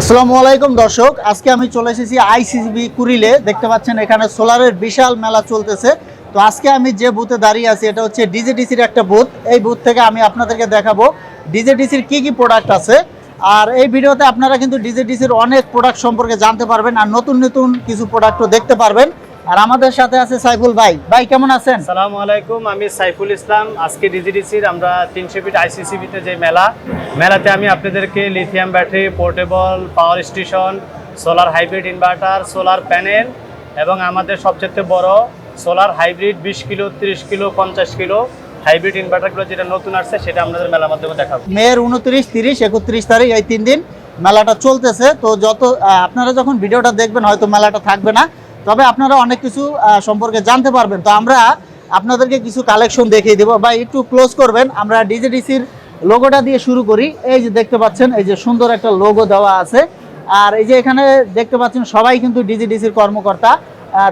আসসালামু আলাইকুম দর্শক, আজকে আমি চলে এসেছি আইসিবি কুরিলে। দেখতে পাচ্ছেন এখানে সোলারের বিশাল মেলা চলতেছে। তো আজকে আমি যে বুথে দাঁড়িয়ে আছি, এটা হচ্ছে ডিজিডিসির একটা বুথ। এই বুথ থেকে আমি আপনাদেরকে দেখাবো ডিজিডিসির কি কি প্রোডাক্ট আছে। আর এই ভিডিওতে আপনারা কিন্তু ডিজিডিসির অনেক প্রোডাক্ট সম্পর্কে জানতে পারবেন, আর নতুন নতুন কিছু প্রোডাক্টও দেখতে পারবেন। আর আমাদের সাথে আছে সাইফুল ভাই। ভাই কেমন আছেন? সালামু আলাইকুম আমি সাইফুল ইসলাম আজকে ডিজিডিসির আমরা তিনশো ফিট আইসিসিবিতে যে মেলা মেলাতে আমি আপনাদেরকে lithium battery portable power station solar hybrid inverter solar panel এবং আমাদের সবচেয়ে বড় সোলার হাইব্রিড বিশ কিলো তিরিশ কিলো পঞ্চাশ কিলো হাইব্রিড ইনভার্টারগুলো যেটা নতুন আসছে সেটা আপনাদের মেলার মাধ্যমে দেখাবো। মেয়ের উনত্রিশ তিরিশ একত্রিশ তারিখ এই তিন দিন মেলাটা চলতেছে। তো যত আপনারা যখন ভিডিওটা দেখবেন হয়তো মেলাটা থাকবে না। তবে আপনারা অনেক কিছু সম্পর্কে জানতে পারবেন। তো আমরা আপনাদেরকে কিছু কালেকশন দেখিয়ে দেবো। বা একটু ক্লোজ করবেন। আমরা ডিজেডিসির লোগোটা দিয়ে শুরু করি। এই যে দেখতে পাচ্ছেন, এই যে সুন্দর একটা লোগো দেওয়া আছে। আর এই যে এখানে দেখতে পাচ্ছেন, সবাই কিন্তু ডিজিডিসির কর্মকর্তা।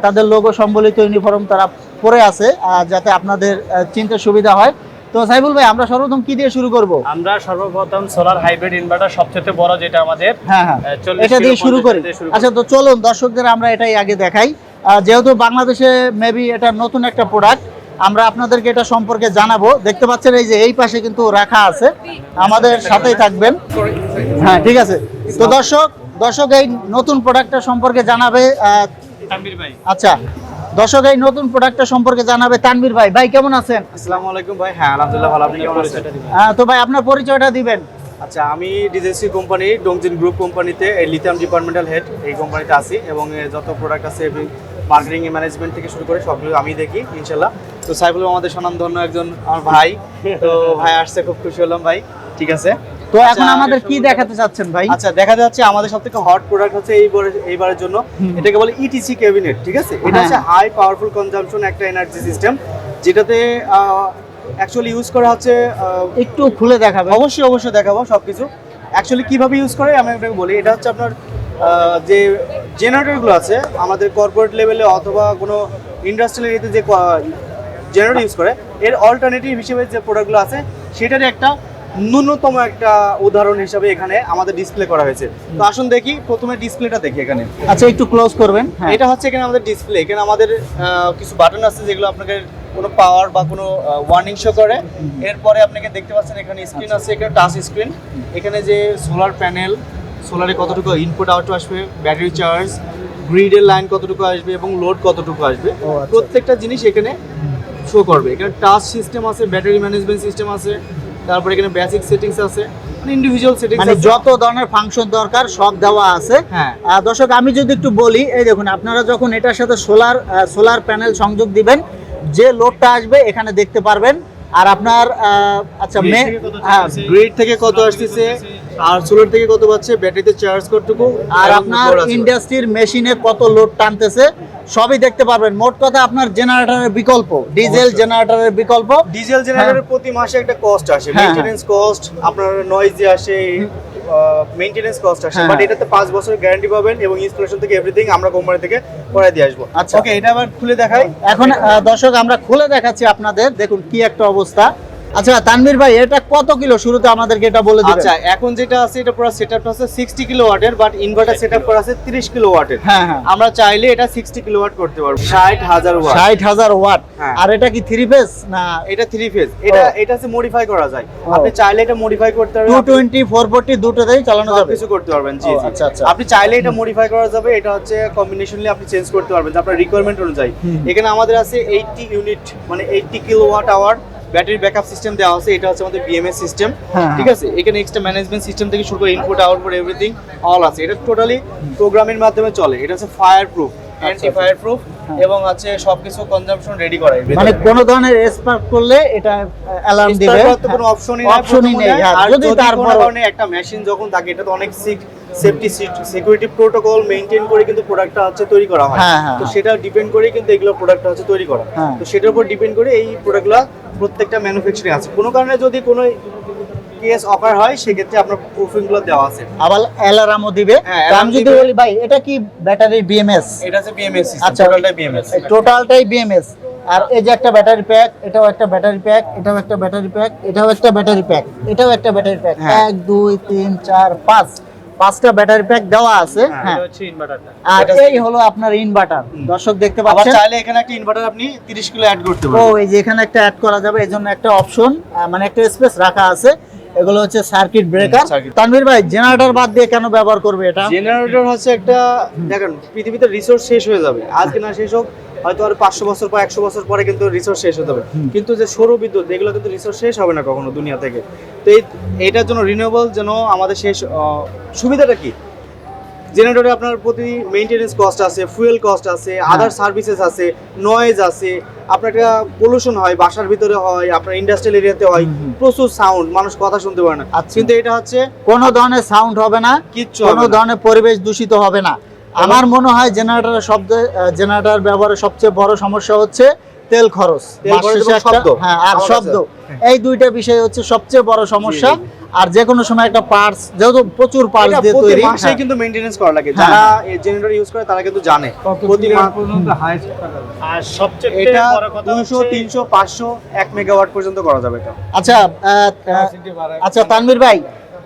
তাদের লোগো সম্বলিত ইউনিফর্ম তারা পরে আছে যাতে আপনাদের চিনতে সুবিধা হয়। তো সাইবুল ভাই আমরা সর্বপ্রথম কি দিয়ে শুরু করব? আমরা সর্বপ্রথম সোলার হাইব্রিড ইনভার্টার সবচেয়ে বড় যেটা আমাদের হ্যাঁ হ্যাঁ। এটা দিয়ে শুরু করি। আচ্ছা তো চলুন দর্শকদের আমরা এটাই আগে দেখাই। যেহেতু বাংলাদেশে মেবি এটা নতুন একটা প্রোডাক্ট আমরা আপনাদেরকে এটা সম্পর্কে জানাব। দেখতে পাচ্ছেন এই যে এই পাশে কিন্তু রাখা আছে। আমাদের সাথেই থাকবেন। হ্যাঁ ঠিক আছে। তো দর্শক দর্শক এই নতুন প্রোডাক্টটা সম্পর্কে জানাবে আচ্ছা দর্শক এই নতুন প্রোডাক্টটা সম্পর্কে জানাবে তানভীর ভাই। ভাই কেমন আছেন? আসসালামু আলাইকুম ভাই। হ্যাঁ আলহামদুলিল্লাহ ভালো। আপনি কেমন আছেন? তো ভাই আপনার পরিচয়টা দিবেন। আচ্ছা আমি ডিজেসি কোম্পানি ডংজিন গ্রুপ কোম্পানিতে এই লিথিয়াম ডিপার্টমেন্টাল হেড এই কোম্পানিতে আছি এবং যত প্রোডাক্ট আছে মার্কেটিং ম্যানেজমেন্ট থেকে শুরু করে সবগুলো আমি দেখি ইনশাল্লাহ তো সাইফুল আমাদের স্বনামধন্য একজন আমার ভাই। তো ভাই আসছে খুব খুশি হলাম ভাই। ঠিক আছে? তো এখন আচ্ছা, আমাদের কি দেখাতে চাচ্ছেন ভাই? আচ্ছা দেখা যাচ্ছে আমাদের সব থেকে হট প্রোডাক্ট হচ্ছে এইবারে এইবারের জন্য। এটাকে বলে ইটিসি ক্যাবিনেট ঠিক আছে? এটা হ্যাঁ। হচ্ছে হাই পাওয়ারফুল কনজাম্পশন একটা এনার্জি সিস্টেম যেটাতে অ্যাকচুয়ালি ইউজ করা হচ্ছে একটু খুলে দেখাবে অবশ্যই অবশ্যই দেখাবো সবকিছু। অ্যাকচুয়ালি কীভাবে ইউজ করে আমি আপনাকে বলি। এটা হচ্ছে আপনার যে জেনারেটরগুলো আছে আমাদের কর্পোরেট লেভেলে অথবা কোনো ইন্ডাস্ট্রিয়াল এরিয়াতে যে জেনারেটর ইউজ করে এর অল্টারনেটিভ হিসেবে যে প্রোডাক্টগুলো আছে সেটারই একটা ন্যূনতম একটা উদাহরণ হিসাবে এখানে আমাদের ডিসপ্লে করা হয়েছে। তো আসুন দেখি প্রথমে ডিসপ্লেটা দেখি এখানে। আচ্ছা একটু ক্লোজ করবেন। হ্যাঁ। এটা হচ্ছে এখানে আমাদের ডিসপ্লে এখানে আমাদের কিছু বাটন আছে যেগুলো আপনাকে কোনো পাওয়ার বা কোনো ওয়ার্নিং শো করে। এরপরে আপনাকে দেখতে পাচ্ছেন এখানে স্ক্রিন আছে এখানে টাচ স্ক্রিন এখানে যে সোলার প্যানেল সোলারে কতটুকু ইনপুট আউট আসবে ব্যাটারি চার্জ গ্রিডের লাইন কতটুকু আসবে এবং লোড কতটুকু আসবে। আচ্ছা। প্রত্যেকটা জিনিস এখানে শো করবে। এখানে টাচ সিস্টেম আছে ব্যাটারি ম্যানেজমেন্ট সিস্টেম আছে তারপরে এখানে বেসিক সেটিংস আছে। মানে ইন্ডিভিজুয়াল সেটিংস মানে যত ধরনের ফাংশন দরকার সব দেওয়া আছে। হ্যাঁ। দর্শক আমি যদি একটু বলি এই দেখুন আপনারা যখন এটার সাথে সোলার সোলার প্যানেল সংযোগ দিবেন যে লোডটা আসবে এখানে দেখতে পারবেন। আর আপনার আচ্ছা হ্যাঁ গ্রিড থেকে কত আসতেছে? আর সোলার থেকে কত পাচ্ছে ব্যাটারিতে চার্জ কতটুকু? আর আপনার ইন্ডাস্ট্রির মেশিনে কত লোড টানতেছে সবই দেখতে পারবেন। মোট কথা আপনার জেনারেটরের বিকল্প ডিজেল জেনারেটরের বিকল্প। ডিজেল জেনারেটরের প্রতি মাসে একটা কস্ট আসে। হ্যাঁ, মেইনটেনেন্স কস্ট আপনার নয়েজ আসে মেইনটেনেন্স কস্ট আসে। হ্যাঁ, বাট হ্যাঁ। এটাতে পাঁচ বছরের গ্যারান্টি পাবেন এবং ইনস্টলেশন থেকে এভরিথিং আমরা কোম্পানি থেকে করে দিয়ে আসব। আচ্ছা। ওকে এটা আবার খুলে দেখাই। এখন দর্শক আমরা খুলে দেখাচ্ছি আপনাদের। দেখুন কি একটা অবস্থা। আচ্ছা তানভীর ভাই এটা কত কিলো? শুরুতে আমাদেরকে এটা বলে দিবেন। আচ্ছা এখন যেটা আছে এটা পুরো সেটআপটা আছে 60 কিলো ওয়াটের বাট ইনভার্টার সেটআপ করা আছে 30 কিলো ওয়াটের। হ্যাঁ হ্যাঁ। আমরা চাইলে এটা 60 কিলো ওয়াট করতে পারব। 60000 ওয়াট। ষাট হাজার ওয়াট। হ্যাঁ। আর এটা কি থ্রি ফেজ না? এটা থ্রি ফেজ এটা এটা আছে মডিফাই করা যায়। আপনি চাইলে এটা মডিফাই করতে পারবেন। টোয়েন্টি ফোর ফোরটি দুটোতেই চালানো যাবে। কিছু করতে পারবেন। জি জি। আচ্ছা, আচ্ছা। আপনি চাইলে এটা মডিফাই করা যাবে। এটা হচ্ছে কম্বিনেশনলি আপনি চেঞ্জ করতে পারবেন। আপনার রিকোয়ারমেন্ট অনুযায়ী। এখানে আমাদের আছে 80 ইউনিট মানে 80 kilowatt hour battery backup system দেওয়া আছে এটা হচ্ছে আমাদের বিএমএস সিস্টেম। হ্যাঁ, ঠিক আছে? এখানে এক্সট্রা ম্যানেজমেন্ট সিস্টেম থেকে শুরু করে ইনপুট আউটপুট এভরিথিং অল আছে। এটা টোটালি প্রোগ্রামের মাধ্যমে চলে। এটা হচ্ছে fire proof anti fire proof. এবং আছে সবকিছু কনজাম্পশন রেডি করা। মানে কোন ধরনের স্পার্ক করলে এটা অ্যালার্ম দিবে? কোনো অপশনই নাই অপশনই নেই। যদি তারপর কারণে একটা মেশিন যখন থাকে এটা তো অনেক সেফটি সিকিউরিটি প্রোটোকল মেইনটেইন করে কিন্তু প্রোডাক্টটা হচ্ছে তৈরি করা হয়। হ্যাঁ, হ্যাঁ, তো হ্যাঁ। সেটা ডিপেন্ড করে কিন্তু এগুলো প্রোডাক্টটা হচ্ছে তৈরি করা। তো সেটার উপর ডিপেন্ড করে এই প্রোডাক্টগুলো প্রত্যেকটা ম্যানুফ্যাকচারিং আছে। কোনো কারণে যদি কোনো কেস অফার হয় সেক্ষেত্রে আপনার প্রুফিংগুলো দেওয়া আছে। আবার অ্যালার্মও দিবে। আমি যদি বলি ভাই এটা কি ব্যাটারি বিএমএস এটা হচ্ছে বিএমএস আচ্ছা। টোটালটাই বিএমএস টোটালটাই বিএমএস আর এই যে একটা ব্যাটারি প্যাক এটাও একটা ব্যাটারি প্যাক এটাও একটা ব্যাটারি প্যাক এটাও একটা ব্যাটারি প্যাক এটাও একটা ব্যাটারি প্যাক। এক দুই তিন চার পাঁচ। পাঁচটা ব্যাটারি প্যাক দেওয়া আছে। হ্যাঁ ইনভার্টারটা আর এই হলো আপনার ইনভার্টার দর্শক দেখতে পাচ্ছেন? চাইলে এখানে একটা ইনভার্টার আপনি 30 কিলো অ্যাড করতে ও এই যে এখানে একটা অ্যাড করা যাবে এই জন্য একটা অপশন মানে একটা স্পেস রাখা আছে। এগুলো হচ্ছে সার্কিট ব্রেকার তানভীর ভাই জেনারেটর বাদ দিয়ে কেন ব্যবহার করবে এটা? জেনারেটর হচ্ছে একটা দেখেন পৃথিবীতে রিসোর্স শেষ হয়ে যাবে। আজকে না শেষ হোক হয়তো আর পাঁচশো বছর পর একশো বছর পরে কিন্তু রিসোর্স শেষ হয়ে যাবে কিন্তু যে সৌর বিদ্যুৎ এগুলো কিন্তু রিসোর্স শেষ হবে না কখনো দুনিয়া থেকে। তো এই এইটার জন্য রিনিউয়েবল যেন আমাদের শেষ সুবিধাটা কি? জেনারেটরে আপনার প্রতি মেইনটেনেন্স কস্ট আছে ফুয়েল কস্ট আছে আদার সার্ভিসেস আছে নয়েজ আছে আপনার একটা পলিউশন হয় বাসার ভিতরে হয় আপনার ইন্ডাস্ট্রিয়াল এরিয়াতে হয়। প্রচুর সাউন্ড মানুষ কথা শুনতে পারে না। আচ্ছা। কিন্তু এটা হচ্ছে কোনো ধরনের সাউন্ড হবে না কিচ্ছু কোনো ধরনের পরিবেশ দূষিত হবে না। আমার মনে হয় জেনারেটরের শব্দ জেনারেটর ব্যবহারের সবচেয়ে বড় সমস্যা হচ্ছে তেল খরচ। মাস। হ্যাঁ আর শব্দ। এই দুইটা বিষয় হচ্ছে সবচেয়ে বড় সমস্যা। আর যে কোনো সময় একটা পার্টস যেহেতু প্রচুর পার্টস দিয়ে তৈরি মাসেই হ্যাঁ। কিন্তু মেইনটেনেন্স করা লাগে। হ্যাঁ, যারা এই জেনারেটর ইউজ করে তারা কিন্তু জানে। প্রতি মাস পর্যন্ত আর সবচেয়ে এটা বড় কথা দুশো হচ্ছে- তিনশো পাঁচশো এক মেগাওয়াট পর্যন্ত করা যাবে এটা। আচ্ছা আচ্ছা তানভীর ভাই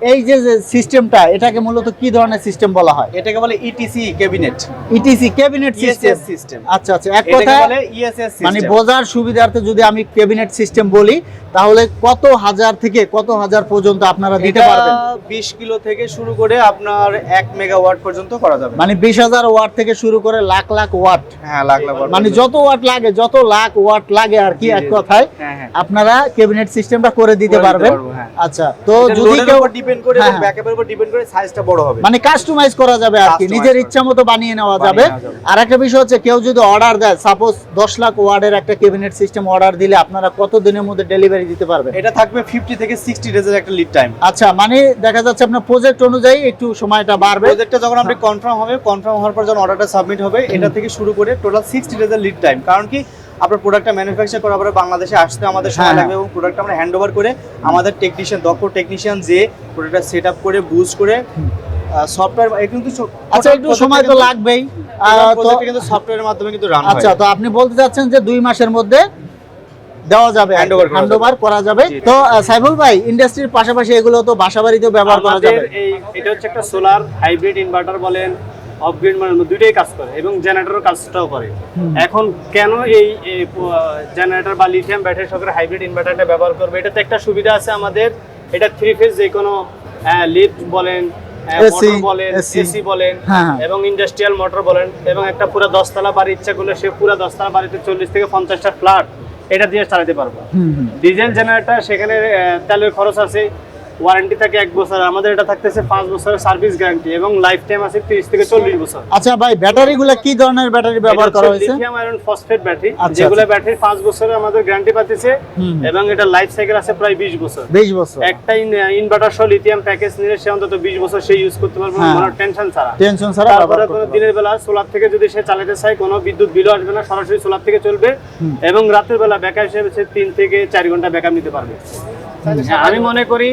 এই যে সিস্টেমটা এটাকে মূলত কি ধরনের সিস্টেম বলা হয়? এটাকে বলে ETC cabinet ETC cabinet system system আচ্ছা আচ্ছা এক কথা বলে E মানে বোঝার সুবিধার্থে যদি আমি ক্যাবিনেট সিস্টেম বলি তাহলে কত হাজার থেকে কত হাজার পর্যন্ত আপনারা দিতে পারবেন? 20 কিলো থেকে শুরু করে আপনার 1 মেগাওয়াট পর্যন্ত করা যাবে। মানে বিশ হাজার ওয়াট থেকে শুরু করে লাখ লাখ ওয়াট হ্যাঁ লাখ লাখ watt মানে যত ওয়াট লাগে যত লাখ ওয়াট লাগে আর কি এক। কথায় হ্যাঁ হ্যাঁ। আপনারা ক্যাবিনেট সিস্টেমটা করে দিতে পারবেন। হ্যাঁ। আচ্ছা তো যদি কেউ ডিপেন্ড করে হ্যাঁ, এবং হ্যাঁ। ব্যাকআপের উপর ডিপেন্ড করে সাইজটা বড় হবে। মানে কাস্টমাইজ করা যাবে আর কি নিজের ইচ্ছা মতো বানিয়ে নেওয়া যাবে। আর একটা বিষয় হচ্ছে কেউ যদি অর্ডার দেয় সাপোজ দশ লাখ ওয়ার্ডের একটা ক্যাবিনেট সিস্টেম অর্ডার দিলে আপনারা কত দিনের মধ্যে ডেলিভারি দিতে পারবেন? এটা থাকবে 50 থেকে 60 ডেজের একটা লিড টাইম আচ্ছা মানে দেখা যাচ্ছে আপনার প্রজেক্ট অনুযায়ী একটু সময়টা বাড়বে। প্রজেক্টটা যখন আপনি কনফার্ম হবে কনফার্ম হওয়ার পর যখন অর্ডারটা সাবমিট হবে এটা থেকে শুরু করে টোটাল সিক্সটি ডেজের লিড টাইম কারণ কি? আপনার প্রোডাক্টটা ম্যানুফ্যাকচার করার পরে বাংলাদেশে আসতে আমাদের সময় হ্যাঁ, লাগবে এবং প্রোডাক্টটা আমরা হ্যান্ড ওভার করে আমাদের টেকনিশিয়ান দক্ষ টেকনিশিয়ান যে প্রোডাক্টটা সেট আপ করে বুস্ট করে সফটওয়্যার আচ্ছা একটু সময় তো লাগবেই। তো কিন্তু সফটওয়্যারের মাধ্যমে কিন্তু রান আচ্ছা তো আপনি বলতে চাচ্ছেন যে দুই মাসের মধ্যে দেওয়া যাবে হ্যান্ড ওভার করা যাবে। তো সাইফুল ভাই ইন্ডাস্ট্রির পাশাপাশি এগুলো তো বাসা বাড়িতেও ব্যবহার করা যাবে। এটা হচ্ছে একটা সোলার হাইব্রিড ইনভার্টার বলেন অফ গ্রিড মানে দুইটাই কাজ করে এবং জেনারেটর কাজটাও করে। এখন কেন এই জেনারেটর বা লিথিয়াম ব্যাটারি সহকারে হাইব্রিড ইনভার্টারটা ব্যবহার করবে? এটাতে একটা সুবিধা আছে আমাদের। এটা থ্রি ফেজ যে কোনো লিফট বলেন মোটর বলেন এসি বলেন হ্যাঁ, হ্যাঁ। এবং ইন্ডাস্ট্রিয়াল মোটর বলেন এবং একটা পুরো দশতলা বাড়ি ইচ্ছা করলে সে পুরো দশতলা বাড়িতে চল্লিশ থেকে পঞ্চাশটা ফ্ল্যাট এটা দিয়ে চালাতে পারব। ডিজেল জেনারেটর সেখানে তেলের খরচ আছে। ওয়ারেন্টি থাকে এক বছর আমাদের এটা থাকতেছে পাঁচ বছরের সার্ভিস গ্যারান্টি এবং লাইফ টাইম আছে তিরিশ থেকে চল্লিশ বছর। আচ্ছা ভাই ব্যাটারিগুলো কি ধরনের ব্যাটারি ব্যবহার করা হয়েছে? লিথিয়াম আয়রন ফসফেট ব্যাটারি যেগুলো। ব্যাটারি পাঁচ বছরের আমাদের গ্যারান্টি পাচ্ছে এবং এটা লাইফ সাইকেল আছে প্রায় বিশ বছর। বিশ বছর। একটা ইনভার্টার সহ লিথিয়াম প্যাকেজ নিলে সে অন্তত বিশ বছর সে ইউজ করতে পারবে হ্যাঁ। কোনো টেনশন ছাড়া। টেনশন ছাড়া তারপরে কোনো দিনের বেলা সোলার থেকে যদি সে চালাতে চায় কোনো বিদ্যুৎ বিলও আসবে না সরাসরি সোলার থেকে চলবে এবং রাতের বেলা ব্যাকআপ হিসেবে সে তিন থেকে চার ঘণ্টা ব্যাকআপ নিতে পারবে। আমি মনে করি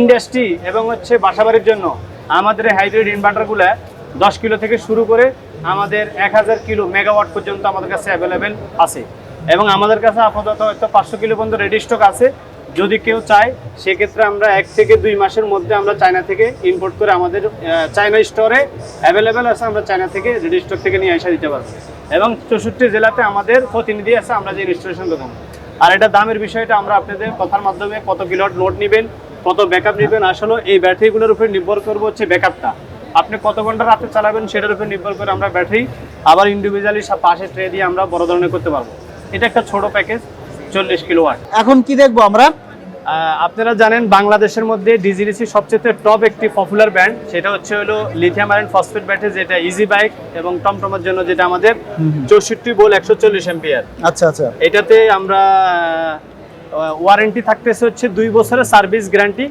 ইন্ডাস্ট্রি এবং হচ্ছে বাসাবাড়ির জন্য আমাদের হাইব্রিড ইনভার্টারগুলো দশ কিলো থেকে শুরু করে আমাদের এক হাজার কিলো মেগাওয়াট পর্যন্ত আমাদের কাছে অ্যাভেলেবেল আছে। এবং আমাদের কাছে আপাতত হয়তো পাঁচশো কিলো পর্যন্ত রেডি স্টক আছে। যদি কেউ চায়, সেক্ষেত্রে আমরা এক থেকে দুই মাসের মধ্যে আমরা চায়না থেকে ইম্পোর্ট করে আমাদের চায়না স্টোরে অ্যাভেলেবেল আছে, আমরা চায়না থেকে রেডি স্টক থেকে নিয়ে এসে দিতে পারব। এবং চৌষট্টি জেলাতে আমাদের প্রতিনিধি আছে, আমরা যে ইনস্টলেশন দেবো আর এটা দামের বিষয়টা আমরা আপনাদের কথার মাধ্যমে কত কিলোট লোড নেবেন কত ব্যাকআপ নেবেন? আসলে এই ব্যাটারিগুলোর উপর নির্ভর করব হচ্ছে ব্যাকআপটা আপনি কত ঘণ্টা রাতে চালাবেন সেটার উপর নির্ভর করে আমরা ব্যাটারি আবার ইন্ডিভিজুয়ালি পাশে ট্রে দিয়ে আমরা বড় ধরনের করতে পারব। এটা একটা ছোট প্যাকেজ চল্লিশ কিলো ওয়াট এখন কি দেখব আমরা? আপনারা জানেন বাংলাদেশের মধ্যে ডিজিডিসি সবচেয়ে টপ একটি পপুলার ব্র্যান্ড সেটা হচ্ছে হলো লিথিয়াম আয়রন ফসফেট ব্যাটারি যেটা ইজি বাইক এবং টমটমের জন্য যেটা আমাদের। চৌষট্টি বোল একশো চল্লিশ এম্পিয়ার আচ্ছা আচ্ছা। এটাতে আমরা ওয়ারেন্টি থাকতেছে হচ্ছে দুই বছরের সার্ভিস গ্যারান্টি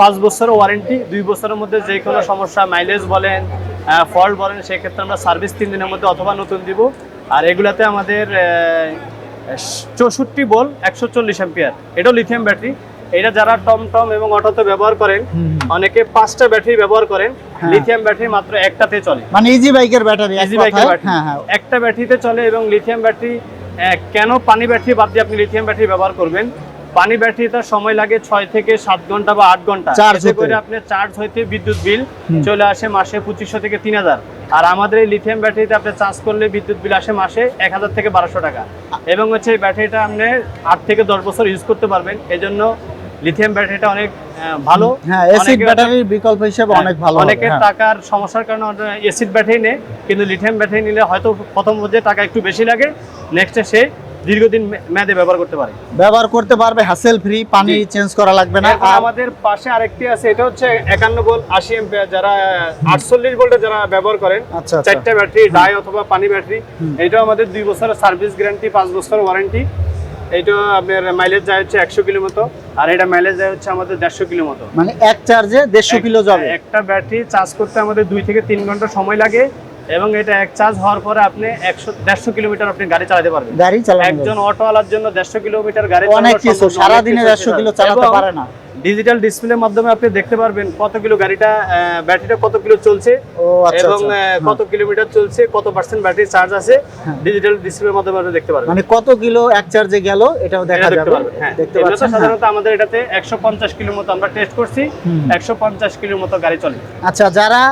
পাঁচ বছরের ওয়ারেন্টি দুই বছরের মধ্যে যে কোনো সমস্যা মাইলেজ বলেন ফল্ট বলেন সেক্ষেত্রে আমরা সার্ভিস তিন দিনের মধ্যে অথবা নতুন দিব। আর এগুলাতে আমাদের চৌষট্টি বল একশো চল্লিশ এম্পিয়ার এটাও লিথিয়াম ব্যাটারি এটা যারা টমটম এবং অটোতে ব্যবহার করেন অনেকে পাঁচটা ব্যাটারি ব্যবহার করেন। লিথিয়াম ব্যাটারি মাত্র একটাতে চলে। মানে ইজি বাইকের ব্যাটারি ইজি বাইকের ব্যাটারি হ্যাঁ হ্যাঁ। একটা ব্যাটারিতে চলে এবং লিথিয়াম ব্যাটারি কেন পানি ব্যাটারি বাদ দিয়ে আপনি লিথিয়াম ব্যাটারি ব্যবহার করবেন? পানি ব্যাটারিতে সময় লাগে ছয় থেকে সাত ঘণ্টা বা আট ঘণ্টা। চার্জ এতে করে আপনি চার্জ হইতে বিদ্যুৎ বিল চলে আসে মাসে পঁচিশশো থেকে তিন হাজার। আর আমাদের এই লিথিয়াম ব্যাটারিতে আপনি চার্জ করলে বিদ্যুৎ বিল আসে মাসে এক হাজার থেকে বারোশো টাকা। এবং হচ্ছে এই ব্যাটারিটা আপনি আট থেকে দশ বছর ইউজ করতে পারবেন। এই জন্য লিথিয়াম ব্যাটারিটা অনেক ভালো। হ্যাঁ অ্যাসিড ব্যাটারির বিকল্প হিসেবে অনেক ভালো হবে, অনেকের হ্যাঁ। টাকার সমস্যার কারণে এসিড ব্যাটারি নেই কিন্তু লিথিয়াম ব্যাটারি নিলে হয়তো প্রথম পর্যায়ে টাকা একটু বেশি লাগে নেক্সটে সে দীর্ঘদিন মেয়াদে ব্যবহার করতে পারে। ব্যবহার করতে পারবে হ্যাসেল ফ্রি পানি চেঞ্জ করা লাগবে না। আর আমাদের পাশে আরেকটি আছে এটা হচ্ছে একান্ন ভোল্ট আশি এম্পিয়ার যারা আটচল্লিশ ভোল্টে যারা ব্যবহার করেন চারটা ব্যাটারি ডাই অথবা পানি ব্যাটারি এটাও আমাদের দুই বছরের সার্ভিস গ্যারান্টি পাঁচ বছর ওয়ারেন্টি এইটা আপনার মাইলেজ যায় হচ্ছে একশো কিলো মতো আর এটা মাইলেজ হচ্ছে আমাদের দেড়শো কিলো মতো। মানে এক চার্জে দেড়শো কিলো যাবে। একটা ব্যাটারি চার্জ করতে আমাদের দুই থেকে তিন ঘণ্টা সময় লাগে এবং এটা এক চার্জ হওয়ার পরে আপনি একশো দেড়শো কিলোমিটার আপনি গাড়ি চালাতে পারবেন। গাড়ি চালাতে একজন। অটোওয়ালার জন্য দেড়শো কিলোমিটার গাড়ি অনেক কিছু সারাদিনে দেড়শো কিলো চালাতে পারে না। ডিজিটাল ডিসপ্লের মাধ্যমে আপনি দেখতে পারবেন কত কিলো গাড়িটা ব্যাটারিটা কত কিলো চলছে আচ্ছা এবং আচ্ছা। কত কিলোমিটার চলছে কত পার্সেন্ট ব্যাটারি চার্জ আছে হ্যাঁ। ডিজিটাল ডিসপ্লের মাধ্যমে আপনি দেখতে পারবেন মানে কত কিলো এক চার্জে গেল এটাও দেখা যাবে হ্যাঁ দেখতে পাচ্ছেন হ্যাঁ। সাধারণত আমাদের এটাতে একশো পঞ্চাশ কিলোর মতো আমরা টেস্ট করছি হুম। একশো পঞ্চাশ কিলোর মতো গাড়ি চলে আচ্ছা যারা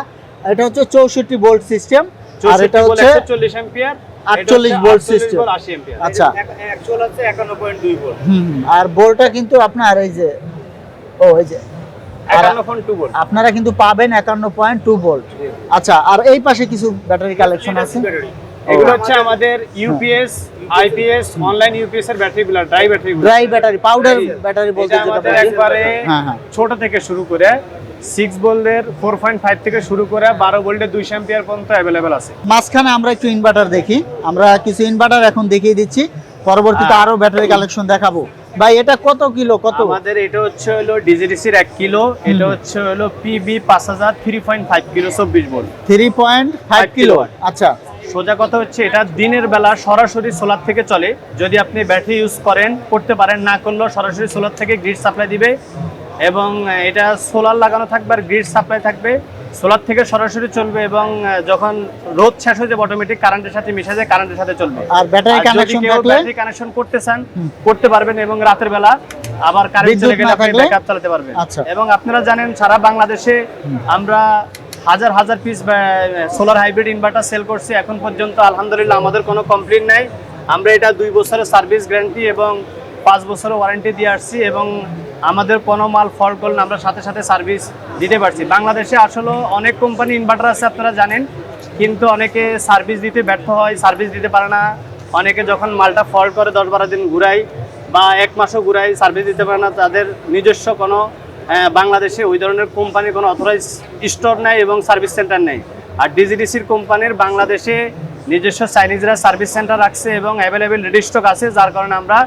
এটা হচ্ছে চৌষট্টি ভোল্ট সিস্টেম আর এটা হচ্ছে চল্লিশ এম্পিয়ার 48 volt system। আশি এম্পিয়ার আচ্ছা। Actual volt. আর ভোল্টটা কিন্তু আপনার এই যে ও এই যে। আপনারা কিন্তু পাবেন একান্ন পয়েন্ট টু ভোল্ট আচ্ছা আর এই পাশে কিছু ব্যাটারি কালেকশন আছে? এগুলো হচ্ছে আমাদের ইউপিএস আইপিএস অনলাইন ইউপিএস এর dry battery dry battery powder battery বলতে যেটা আমাদের একবারে হ্যাঁ হ্যাঁ। ছোট থেকে শুরু করে সিক্স ভোল্টের ফোর পয়েন্ট ফাইভ থেকে শুরু করে বারো ভোল্টের দুইশো অ্যাম্পিয়ার পর্যন্ত অ্যাভেলেবেল আছে। মাঝখানে আমরা একটু ইনভার্টার দেখি। আমরা কিছু ইনভার্টার এখন দেখিয়ে দিচ্ছি। পরবর্তীতে হ্যাঁ। আরও ব্যাটারি কালেকশন দেখাবো। ভাই এটা কত কিলো? কত? আমাদের এটা হচ্ছে হলো ডিজিডিসির এক কিলো। এটা হচ্ছে হলো পিবি পাঁচ হাজার থ্রি পয়েন্ট ফাইভ কিলো চব্বিশ volt three point five Five kilo. kilowatt। আচ্ছা। সোজা কথা হচ্ছে এটা দিনের বেলা সরাসরি সোলার থেকে চলে। যদি আপনি ব্যাটারি ইউজ করেন করতে পারেন না করলেও সরাসরি সোলার থেকে গ্রিড সাপ্লাই দিবে। এবং এটা সোলার লাগানো থাকবে আর গ্রিড সাপ্লাই থাকবে। সোলার থেকে সরাসরি চলবে এবং যখন রোদ শেষ হয়ে যাবে অটোমেটিক কারেন্টের সাথে মিশে যায় কারেন্টের সাথে চলবে। আর ব্যাটারি কানেকশন থাকলে? ব্যাটারি কানেকশন করতে চান করতে পারবেন এবং রাতের বেলা আবার কারেন্ট চলে গেলে আপনি ব্যাকআপ চালাতে পারবেন। আচ্ছা। এবং আপনারা জানেন সারা বাংলাদেশে আমরা হাজার হাজার piece solar hybrid inverter sell করছি। এখন পর্যন্ত আলহামদুলিল্লাহ আমাদের কোনো কমপ্লেন নাই। আমরা এটা দুই বছরের সার্ভিস গ্যারান্টি এবং পাঁচ বছরের ওয়ারেন্টি দিয়ে আসছি এবং আমাদের কোনো মাল ফল্ট করলে আমরা সাথে সাথে সার্ভিস দিতে পারছি। বাংলাদেশে আসলে অনেক কোম্পানি ইনভার্টার আছে, আপনারা জানেন। কিন্তু অনেকে সার্ভিস দিতে ব্যর্থ হয় সার্ভিস দিতে পারে না। অনেকে যখন মালটা ফল্ট করে দশ বারো দিন ঘুরাই বা এক মাসও ঘুরাই সার্ভিস দিতে পারে না। তাদের নিজস্ব কোনো বাংলাদেশে ওই ধরনের কোম্পানির কোনো অথরাইজ স্টোর নেই এবং সার্ভিস সেন্টার নেই। আর ডিজিডিসির কোম্পানির বাংলাদেশে নিজস্ব চাইনিজরা সার্ভিস সেন্টার রাখছে এবং অ্যাভেলেবেল রেডি স্টক আছে, যার কারণে আমরা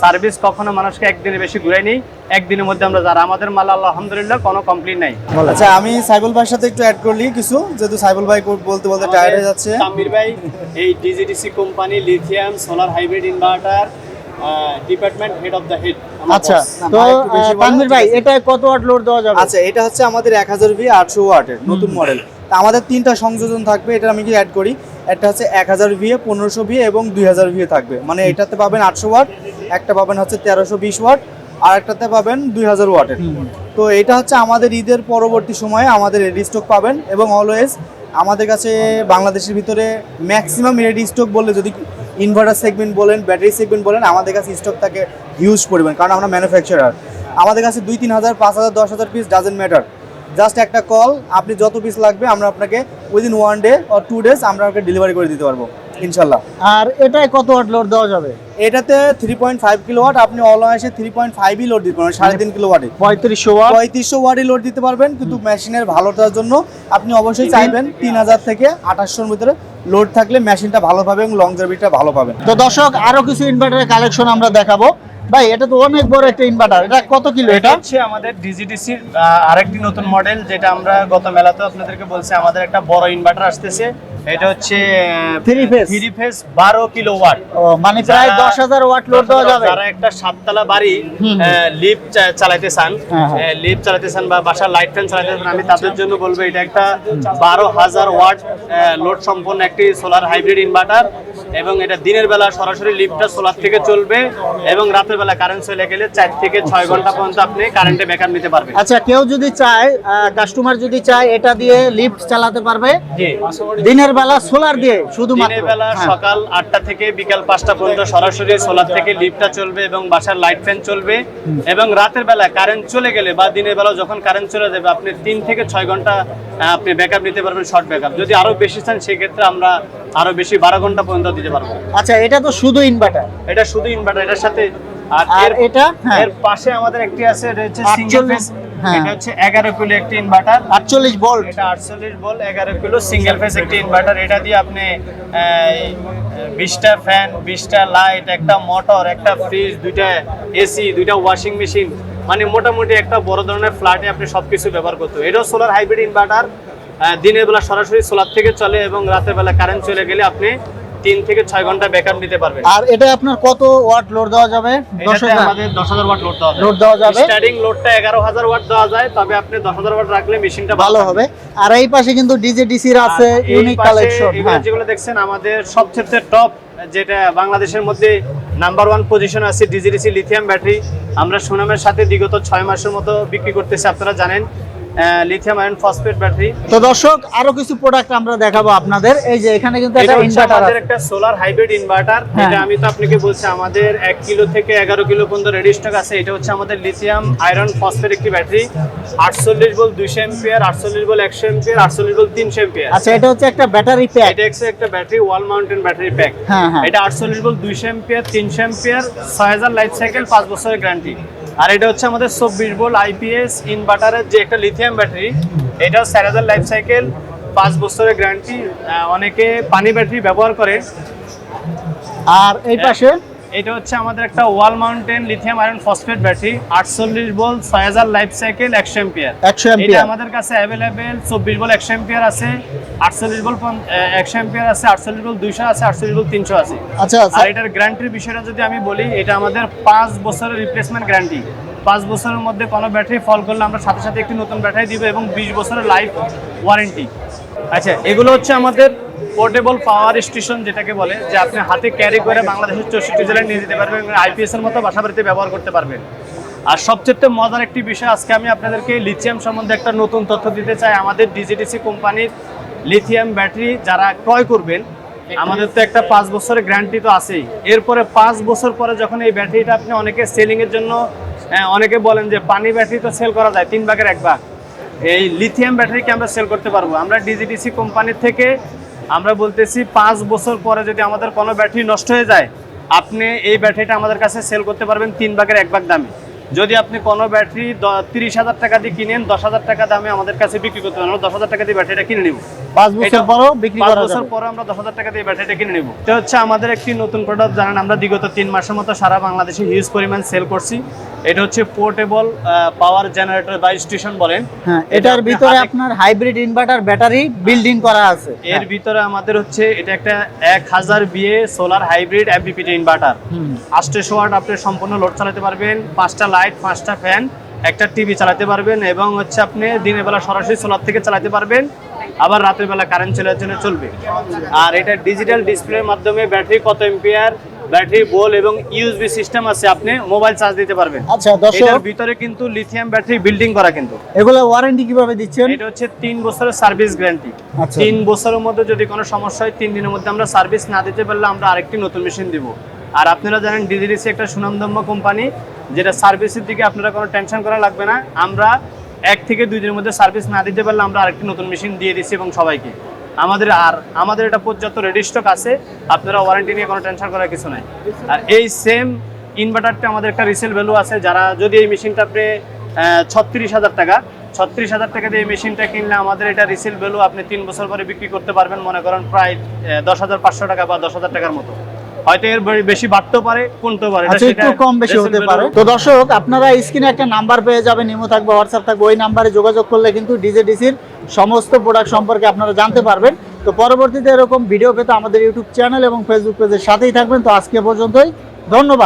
সার্ভিস কখনো মানুষকে একদিনে বেশি ঘুরাই নেই একদিনের মধ্যে আমরা যারা আমাদের মাল আলহামদুলিল্লাহ কোনো কমপ্লেন নাই। আচ্ছা আমি সাইবুল ভাইয়ের সাথে একটু অ্যাড করলি কিছু যেহেতু সাইবুল ভাই বলতে বলতে টায়ার্ড হয়ে যাচ্ছে। তামির ভাই এই DGDC company lithium solar hybrid inverter department head of the head আচ্ছা তো তানভীর ভাই এটা কত ওয়াট লোড দেওয়া যাবে? আচ্ছা এটা হচ্ছে আমাদের এক হাজার ভি আটশো ওয়াটের নতুন মডেল তা আমাদের তিনটা সংযোজন থাকবে এটা আমি কি অ্যাড করি। একটা হচ্ছে এক হাজার ভিএ পনেরোশো ভিএ এবং দুই হাজার ভিএ থাকবে। মানে এটাতে পাবেন আটশো ওয়াট। একটা পাবেন হচ্ছে তেরোশো বিশ ওয়াট আর একটাতে পাবেন দুই হাজার ওয়াটের। তো এটা হচ্ছে আমাদের ঈদের পরবর্তী সময়ে আমাদের রেডি স্টক পাবেন এবং অলওয়েজ আমাদের কাছে বাংলাদেশের ভিতরে ম্যাক্সিমাম রেডি স্টক বললে যদি ইনভার্টার সেগমেন্ট বলেন ব্যাটারি সেগমেন্ট বলেন আমাদের কাছে স্টক থাকে হিউজ পরিমাণ কারণ আমরা ম্যানুফ্যাকচারার আমাদের কাছে দুই তিন হাজার পাঁচ হাজার দশ হাজার পিস ডাজেন্ট ম্যাটার জাস্ট একটা কল আপনি যত পিস লাগবে আমরা আপনাকে within one day or two days আমরা আপনাকে ডেলিভারি করে দিতে পারব। ইনশাল্লাহ। আর এটায় কত ওয়াট লোড দেওয়া যাবে? এটাতে three point five kilo watt আপনি অনলাইনে থ্রি পয়েন্ট ফাইভই লোড দিতে পারবেন সাড়ে তিন কিলো ওয়াটে পঁয়ত্রিশশো ওয়াট পঁয়ত্রিশশো ওয়াটই লোড দিতে পারবেন কিন্তু মেশিনের ভালোটার জন্য আপনি অবশ্যই চাইবেন তিন হাজার থেকে আঠাশশোর ভিতরে লোড থাকলে মেশিনটা ভালো পাবে এবং লংজারভিটা ভালো পাবেন তো দর্শক আরও কিছু ইনভার্টারের কালেকশন আমরা দেখাবো। ভাই এটা তো অনেক বড় একটা ইনভার্টার এটা কত কিলো এটা হচ্ছে আমাদের ডিজিডিসির আরেকটি নতুন মডেল যেটা আমরা গত মেলাতে আপনাদেরকে বলছি আমাদের একটা বড় ইনভার্টার আসতেছে এটা হচ্ছে Three phase? থ্রি ফেজ বারো কিলো ওয়াট মানে প্রায় যারা- দশ হাজার ওয়াট লোড দেওয়া যাবে যারা একটা সাততলা বাড়ি হুম। লিফট চালাতে চান হ্যাঁ, হ্যাঁ। লিফট চালাতে চান বা বাসার লাইট ফ্যান চালাতে চান আমি তাদের জন্য বলব এটা একটা বারো হাজার ওয়াট লোড সম্পন্ন একটি সোলার হাইব্রিড ইনভার্টার এবং এটা দিনের বেলা সরাসরি লিফটটা সোলার থেকে চলবে এবং রাতের রাতের বেলা কারেন্ট চলে গেলে চার থেকে ছয় ঘণ্টা পর্যন্ত আপনি কারেন্টে ব্যাকআপ নিতে পারবেন। আচ্ছা কেউ যদি চায় কাস্টমার যদি চায় এটা দিয়ে লিফট চালাতে পারবে। দিনের বেলা সোলার দিয়ে শুধুমাত্র। দিনের বেলা হ্যাঁ। সকাল আটটা থেকে বিকাল পাঁচটা পর্যন্ত সরাসরি সোলার থেকে লিফটটা চলবে এবং বাসার লাইট ফ্যান চলবে। এবং রাতের বেলা কারেন্ট চলে গেলে বা দিনের বেলা যখন কারেন্ট চলে যাবে আপনি তিন থেকে ছয় ঘণ্টা আপনি ব্যাকআপ নিতে পারবেন শর্ট ব্যাকআপ যদি আরও বেশি চান সেক্ষেত্রে আমরা আরও বেশি বারো ঘণ্টা পর্যন্ত দিতে পারব। আচ্ছা এটা তো শুধু ইনভার্টার এটা শুধু ইনভার্টার এটার সাথে আর এটা হ্যাঁ। এর পাশে আমাদের একটি আছে এটা হচ্ছে সিঙ্গেল ফেজ হ্যাঁ। এটা হচ্ছে এগারো কিলো একটি ইনভার্টার আটচল্লিশ ভোল্ট এটা আটচল্লিশ বল এগারো কিলো সিঙ্গেল ফেস একটি ইনভার্টার এটা দিয়ে আপনি বিশটা ফ্যান বিশটা লাইট একটা মোটর একটা ফ্রিজ দুইটা এসি দুইটা ওয়াশিং মেশিন মানে মোটামুটি একটা বড় ধরনের ফ্ল্যাটে আপনি সবকিছু ব্যবহার করতে এটাও সোলার হাইব্রিড ইনভার্টার দিনের বেলা সরাসরি সোলার থেকে চলে এবং রাতের বেলা কারেন্ট চলে গেলে আপনি তিন থেকে ছয় ঘণ্টা ব্যাকআপ নিতে পারবেন। আর এটা আপনার কত ওয়াট লোড দেওয়া যাবে? দশ হাজার? আমাদের দশ হাজার ওয়াট লোড দেওয়া লোড দেওয়া যাবে। স্টার্টিং লোডটা এগারো হাজার ওয়াট দেওয়া যায় তবে আপনি দশ হাজার ওয়াট রাখলে মেশিনটা ভালো হবে। আর এই পাশে কিন্তু ডিজে ডিসির আছে ইউনিক কালেকশন হ্যাঁ। যেগুলো দেখছেন আমাদের সবচেয়ে টপ যেটা বাংলাদেশের মধ্যে নাম্বার ওয়ান পজিশন আছে ডিজিডিসি লিথিয়াম ব্যাটারি আমরা সুনামের সাথে বিগত ছয় মাসের মতো বিক্রি করতেছি আপনারা জানেন। লিথিয়াম আয়রন ফসফেট ব্যাটারি তো দর্শক আরও কিছু প্রোডাক্ট আমরা দেখাবো আপনাদের। এই যে এখানে কিন্তু একটা ইনভার্টার আমাদের আছে। একটা সোলার হাইব্রিড ইনভার্টার। এটা আমি তো আপনাকে বলছি আমাদের এক কিলো থেকে এগারো কিলো পর্যন্ত রেডি স্টক আছে। এটা হচ্ছে আমাদের লিথিয়াম আয়রন ফসফেট একটি ব্যাটারি আটচল্লিশ বল দুইশো এমপিয়ার আটচল্লিশ বল একশো এমপিয়ার আটচল্লিশ বল তিনশো এমপিয়ার আচ্ছা এটা হচ্ছে একটা ব্যাটারি প্যাক এটা হচ্ছে একটা battery wall mounted battery pack হ্যাঁ। এটা আটচল্লিশ বল দুইশো এমপিয়ার তিনশো এমপিয়ার ছয় হাজার লাইফ সাইকেল পাঁচ বছরের গ্যারান্টি আর এটা হচ্ছে আমাদের চব্বিশ বোল আইপিএস ইনভার্টারের যে একটা লিথিয়াম ব্যাটারি এটা চার হাজার লাইফ সাইকেল পাঁচ বছরের গ্যারান্টি অনেকে পানি ব্যাটারি ব্যবহার করে। আর এই পাশে এটা হচ্ছে আমাদের একটা wall mounted lithium iron phosphate battery আটচল্লিশ বল ছয় হাজার লাইফ সাইকেল একশো এম্পিয়ার। একশো এটা আমাদের কাছে অ্যাভেলেবেল চব্বিশ বল একশো এম্পিয়ার আছে আটচল্লিশ বল একশো এম্পিয়ার আছে আটচল্লিশ বল দুইশো আছে আটচল্লিশ বল তিনশো আছে। আচ্ছা আচ্ছা। আর এটার গ্যারান্টির বিষয়টা যদি আমি বলি এটা আমাদের পাঁচ বছরের রিপ্লেসমেন্ট গ্যারান্টি পাঁচ বছরের মধ্যে কোনো ব্যাটারি ফল করলে আমরা সাথে সাথে একটি নতুন ব্যাটারি দিব এবং বিশ বছরের লাইফ ওয়ারেন্টি আচ্ছা এগুলো হচ্ছে আমাদের পোর্টেবল পাওয়ার স্টেশন যেটাকে বলে, যে আপনি হাতে ক্যারি করে বাংলাদেশের চৌষট্টি জেলায় নিয়ে যেতে পারবেন আইপিএস এর মতো বাসা বাড়িতে ব্যবহার করতে পারবেন। আর সবচেয়ে মজার একটি বিষয়, আজকে আমি আপনাদেরকে লিথিয়াম সম্বন্ধে একটা নতুন তথ্য দিতে চাই। আমাদের ডিজিটিসি কোম্পানির লিথিয়াম ব্যাটারি যারা ক্রয় করবেন, আমাদের তো একটা পাঁচ বছরের গ্যারান্টি তো আছেই। এরপরে পাঁচ বছর পরে যখন এই ব্যাটারিটা আপনি অনেকে সেলিংয়ের জন্য অনেকে বলেন যে পানি ব্যাটারি তো সেল করা যায়, তিন ভাগের এক ভাগ। এই লিথিয়াম ব্যাটারিকে আমরা সেল করতে পারব। আমরা ডিজিটিসি কোম্পানির থেকে আমরা বলতেছি পাঁচ বছর পরে যদি আমাদের কোনো ব্যাটারি নষ্ট হয়ে যায়, আপনি এই ব্যাটারিটা আমাদের কাছে সেল করতে পারবেন তিন ভাগের এক ভাগ দামে। যদি আপনি কোনো ব্যাটারি তিরিশ হাজার টাকা দিয়ে কিনেন দশ হাজার টাকা দামে আমাদের কাছে বিক্রি করতে পারেন। আমরা দশ হাজার টাকা দিয়ে ব্যাটারিটা কিনে নিব। পাঁচ বছর পরও বিক্রি পাঁচ বছর আমরা দশ হাজার টাকা দিয়ে ব্যাটারিটা কিনে নেব। এটা হচ্ছে আমাদের একটি নতুন প্রোডাক্ট জানেন আমরা বিগত তিন মাসের মতো সারা বাংলাদেশে হিউজ পরিমাণ সেল করছি। এটা হচ্ছে পোর্টেবল পাওয়ার জেনারেটর বা স্টেশন বলেন। হ্যাঁ এটার ভিতরে আপনার হাইব্রিড ইনভার্টার ব্যাটারি বিল্ড করা আছে। এর হ্যাঁ। ভিতরে আমাদের হচ্ছে এটা একটা এক হাজার বিয়ে solar hybrid MPPT inverter watt আপনি সম্পূর্ণ লোড চালাতে পারবেন। পাঁচটা লাইট পাঁচটা ফ্যান একটা টিভি চালাতে পারবেন এবং হচ্ছে আপনি দিনের বেলা সরাসরি সোলার থেকে চালাতে পারবেন। আবার রাতের বেলা কারেন্ট চলার জন্য চলবে। আর এটা ডিজিটাল ডিসপ্লের মাধ্যমে ব্যাটারি কত এম্পিয়ার ব্যাটারি বোল এবং ইউএসবি সিস্টেম আছে আপনি মোবাইল চার্জ দিতে পারবেন। আচ্ছা দর্শক এটার ভিতরে কিন্তু লিথিয়াম ব্যাটারি বিল্ডিং করা কিন্তু। এগুলো ওয়ারেন্টি কীভাবে দিচ্ছেন? এটা হচ্ছে তিন বছরের সার্ভিস গ্যারান্টি আচ্ছা। তিন বছরের মধ্যে যদি কোনো সমস্যা হয় তিন দিনের মধ্যে আমরা সার্ভিস না দিতে পারলে আমরা আরেকটি নতুন মেশিন দিব। আর আপনারা জানেন ডিজিডিসি একটা সুনামধন্য কোম্পানি যেটা সার্ভিসের দিকে আপনারা কোনো টেনশন করা লাগবে না। আমরা এক থেকে দুই দিনের মধ্যে সার্ভিস না দিতে পারলে আমরা আরেকটি নতুন মেশিন দিয়ে দিচ্ছি এবং সবাইকে। আমাদের আর, আমাদের এটা পর্যাপ্ত রেডি স্টক আছে। আপনারা ওয়ারেন্টি নিয়ে কোনো টেনশন করার কিছু নাই। আর এই সেম ইনভার্টারটা আমাদের একটা রিসেল ভ্যালু আছে। যারা যদি এই মেশিনটা আপনি ছত্রিশ হাজার টাকা, ছত্রিশ হাজার টাকা দিয়ে এই মেশিনটা কিনলে আমাদের এটা রিসেল ভ্যালু আপনি তিন বছর পরে বিক্রি করতে পারবেন। মনে করেন প্রায় দশ হাজার পাঁচশো টাকা বা দশ হাজার টাকার মতো। হয়তো এর বেশি বাড়তেও পারে কমতেও পারে। আচ্ছা একটু কম বেশি হতে পারে। তো দর্শক আপনারা স্ক্রিনে একটা নাম্বার পেয়ে যাবেন ইমো থাকবে হোয়াটসঅ্যাপ থাকবে ওই নাম্বারে যোগাযোগ করলে কিন্তু ডিজেডিসির সমস্ত প্রোডাক্ট সম্পর্কে আপনারা জানতে পারবেন। তো পরবর্তীতে এরকম ভিডিও পেতে আমাদের ইউটিউব চ্যানেল এবং ফেসবুক পেজের সাথেই থাকবেন। তো আজকে পর্যন্তই ধন্যবাদ।